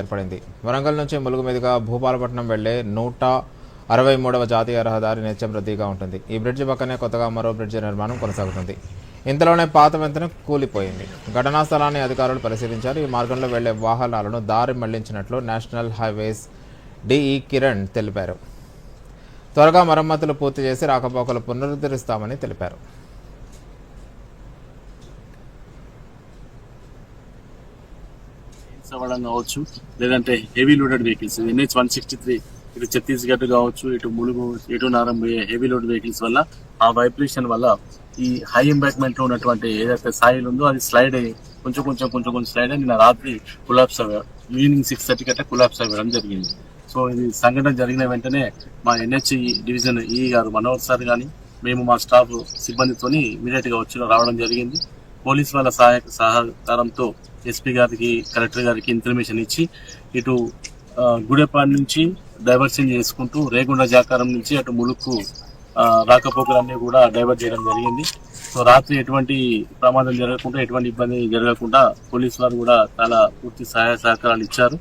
ఏర్పడింది. వరంగల్ నుంచి ములుగు మీదుగా భూపాలపట్నం వెళ్ళే నూట అరవై మూడవ జాతీయ రహదారి నిత్యం రద్దీగా ఉంటుంది. ఈ బ్రిడ్జి పక్కనే కొత్తగా మరో బ్రిడ్జి నిర్మాణం కొనసాగుతుంది. ఇంతలోనే పాత వంతెన కూలిపోయింది. ఘటనా స్థలాన్ని అధికారులు పరిశీలించారు. ఈ మార్గంలో వెళ్ళే వాహనాలను దారి మళ్ళించినట్లు నేషనల్ హైవేస్ డిఈ కిరణ్ తెలిపారు. త్వరగా మరమ్మతులు పూర్తి చేసి రాకపోకలు పునరుద్ధరిస్తామని తెలిపారు. సవరణ అవ్వడం కావచ్చు లేదంటే heavy loaded vehicles NH one sixty three ఇటు ఛత్తీస్గఢ్ కావచ్చు ఇటు ములుగు ఇటు నారం హెవీ లోడ్ వెహికల్స్ వల్ల ఆ వైబ్రేషన్ వల్ల ఈ హై ఎంబాక్మెంట్లో ఉన్నటువంటి ఏదైతే సాయిల్ ఉందో అది స్లైడ్ అయ్యి కొంచెం కొంచెం కొంచెం కొంచెం స్లైడ్ అయ్యి నిన్న రాత్రి కులాప్స్ అవ్వడం ఈవినింగ్ సిక్స్ థర్టీ కట్టే కులాప్స్ అవ్వడం జరిగింది. సో ఇది సంఘటన జరిగిన వెంటనే మా ఎన్హెచ్ డివిజన్ ఈ గారు మనోహర్ సార్ కానీ మేము మా స్టాఫ్ సిబ్బందితోని ఇమీడియట్గా వచ్చి రావడం జరిగింది. పోలీస్ వాళ్ళ సహాయ సహకారంతో ఎస్పీ గారికి కలెక్టర్ గారికి ఇన్ఫర్మేషన్ ఇచ్చి ఇటు ఆ, గుడెపాడు నుంచి డైవర్షన్ చేసుకుంటూ రేగుండ జాకారం నుంచి అటు ములుక్కు రాకపోకలన్నీ కూడా డైవర్ట్ చేయడం జరిగింది. సో రాత్రి ఎటువంటి ప్రమాదం జరగకుండా ఎటువంటి ఇబ్బంది జరగకుండా పోలీసు వారు కూడా చాలా పూర్తి సహాయ సహకారాలు ఇచ్చారు.